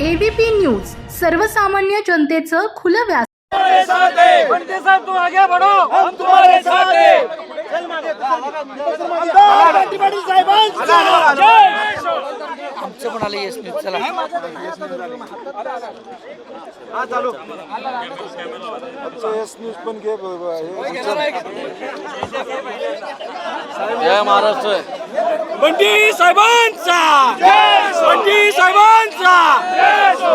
ABP news सर्वसामान्य जनतेचं खुलं व्यास आमचं पण आलं येस न्यूज चला न्यूज पण घे ब- ब- हे- जय महाराष्ट्र. बंटी साहेबांचा. बंटी साहेबांचा.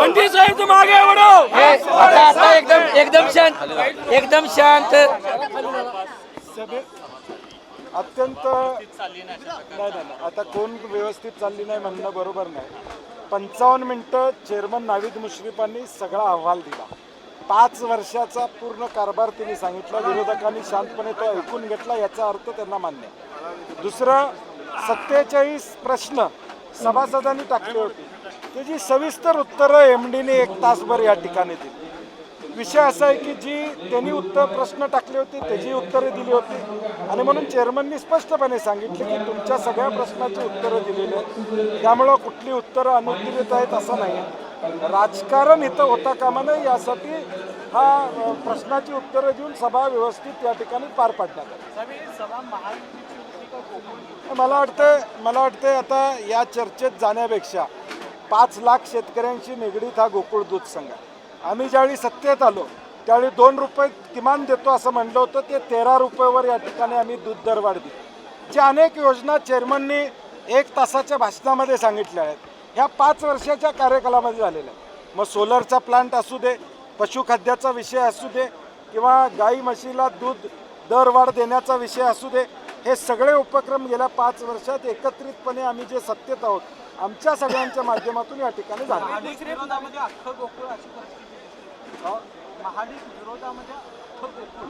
बंटी साहेब बढ़ो हे, आता आता एकदम एकदम शांत एकदम शांत. अत्यंत नाही नाही नाही. आता कोण व्यवस्थित चालली नाही म्हणणं बरोबर नाही. पंचावन्न मिनिटं चेअरमन नावीद मुश्रीफांनी सगळा अहवाल दिला. पाच वर्षाचा पूर्ण कारभार त्यांनी सांगितला. विरोधकांनी शांतपणे तो ऐकून घेतला. याचा अर्थ त्यांना मान्य आहे. दुसरं सत्तेचाळीस प्रश्न सभासदांनी टाकले होते. त्याची सविस्तर उत्तरं एम डीने एक तासभर या ठिकाणी दिली. विषय असा आहे की जी त्यांनी उत्तर प्रश्न टाकले होते त्याची उत्तरे दिली होती. आणि म्हणून चेअरमननी स्पष्टपणे सांगितले की तुमच्या सगळ्या प्रश्नाची उत्तरं दिलेली आहेत. त्यामुळं कुठली उत्तरं अनुत्तरित आहेत असं नाही राजकारण इथं होता कामा नये यासाठी हा प्रश्नाची उत्तरं देऊन सभा व्यवस्थित या ठिकाणी पार पाडण्यात आली. मला वाटतं मला वाटतं आता या चर्चेत जाण्यापेक्षा पाच लाख शेतकऱ्यांशी निगडीत हा गोकुळ दूध संघ आम्ही ज्यावेळी सत्तेत आलो त्यावेळी दोन रुपये किमान देतो असं म्हणलं होतं ते तेरा रुपयेवर या ठिकाणी आम्ही दूध दरवाढ दिली. ज्या अनेक योजना चेअरमननी एक तासाच्या भाषणामध्ये सांगितल्या आहेत ह्या पाच वर्षाच्या कार्यकालामध्ये झालेल्या आहेत. मग सोलरचा प्लांट असू दे पशुखाद्याचा विषय असू दे किंवा गाई म्हशीला दूध दरवाढ देण्याचा विषय असू दे हे सगळे उपक्रम गेल्या पाच वर्षात एकत्रितपणे आम्ही जे सत्तेत आहोत आमच्या सगळ्यांच्या माध्यमातून या ठिकाणी झाले.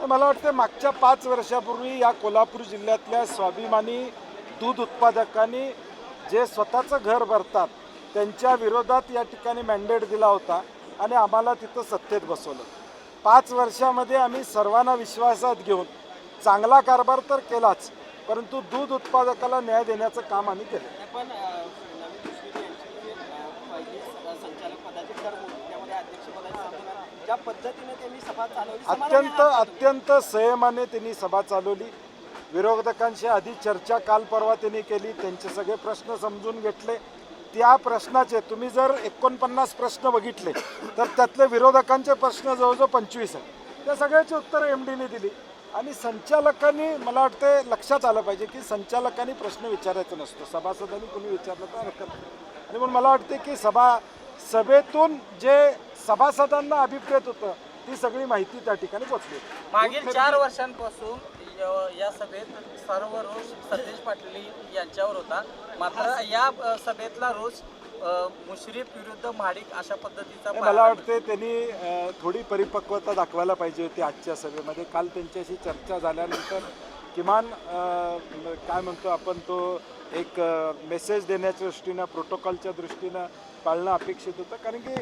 मला वाटतं मागच्या पाच वर्षापूर्वी या कोल्हापूर जिल्ह्यातल्या स्वाभिमानी दूध उत्पादकांनी जे स्वतःचं घर भरतात त्यांच्या विरोधात या ठिकाणी मॅन्डेट दिला होता आणि आम्हाला तिथं सत्तेत बसवलं. पाच वर्षामध्ये आम्ही सर्वांना विश्वासात घेऊन चांगला कारभार तर केलाच परंतु दूध उत्पादकाला न्याय देण्याचं काम आम्ही केलं. पण ज्या पद्धतीने त्यांनी सभा चालवली अत्यंत अत्यंत संयमाने त्यांनी सभा चालवली. विरोधकांशी आधी चर्चा काल परवा त्यांनी केली. त्यांचे सगळे प्रश्न समजून घेतले. त्या प्रश्नाचे तुम्ही जर एकोणपन्नास प्रश्न बघितले तर त्यातले विरोधकांचे प्रश्न जवळजवळ पंचवीस आहेत. त्या सगळ्याची उत्तरं एम डीने दिली. आणि संचालकांनी मला वाटतं लक्षात आलं पाहिजे की संचालकांनी प्रश्न विचारायचा नसतो. सभासदांनी कोणी विचारलं तर हरकत नाही. आणि म्हणून मला वाटते की सभा सभेतून जे सभासदांना अभिप्रेत होतं ती सगळी माहिती त्या ठिकाणी पोचली मागील चार वर्षांपासून य- सभेत सर्व रोष सतेज पाटील यांच्यावर होता. मात्र या सभेतला रोष मुश्रीफ विरुद्ध महाडिक अशा पद्धतीचा मला वाटते त्यांनी थोडी परिपक्वता दाखवायला पाहिजे होती आजच्या सभेमध्ये. काल त्यांच्याशी चर्चा झाल्यानंतर किमान काय म्हणतो आपण तो एक मेसेज देण्याच्या दृष्टीनं प्रोटोकॉलच्या दृष्टीनं पाळणं अपेक्षित होतं. कारण की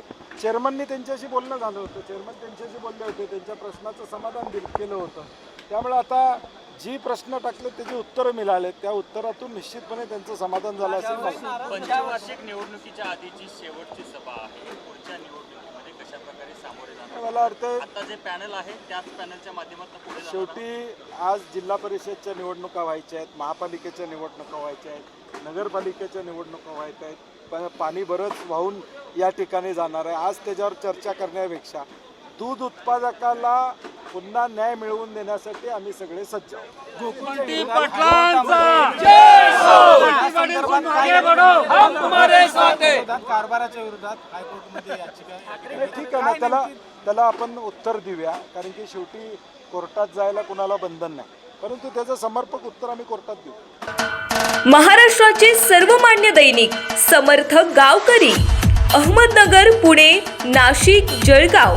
चेअरमननी त्यांच्याशी बोलणं झालं होतं. चेअरमन त्यांच्याशी बोलले होते. त्यांच्या प्रश्नाचं समाधान दिल केलं होतं. त्यामुळे आता जी प्रश्न टाकले त्याची उत्तरं मिळाले. त्या उत्तरातून निश्चितपणे त्यांचं समाधान झालं असेल. पंचवार्षिक निवडणुकीच्या आधीची शेवटची सभा आहे. पुढच्या निवडणुकीमध्ये कशा प्रकारे सामोरे जाणार? मला वाटतं आता जे पॅनल आहे त्याच पॅनलच्या माध्यमातून पुढे शेवटी आज जिल्हा परिषदच्या निवडणुका व्हायच्या आहेत महापालिकेच्या निवडणुका व्हायच्या आहेत नगरपालिकेच्या निवडणुका व्हायच्या आहेत. पण पाणी बरंच वाहून या ठिकाणी जाणार आहे. आज त्याच्यावर चर्चा करण्यापेक्षा दूध उत्पादकाला पुन्हा न्याय मिळवून देण्यासाठी आम्ही सगळे सज्ज हैं कारभाराच्या विरोधात हायकोर्टमध्ये ठीक आहे ना त्याला त्याला आपण उत्तर देऊया कारण की शेवटी कोर्टात जायला कुणाला बंधन नाही. परंतु त्याचं समर्पक उत्तर आम्ही कोर्टात देऊ. महाराष्ट्राचे सर्वमान्य दैनिक समर्थ गावकरी अहमदनगर पुणे नाशिक जळगाव.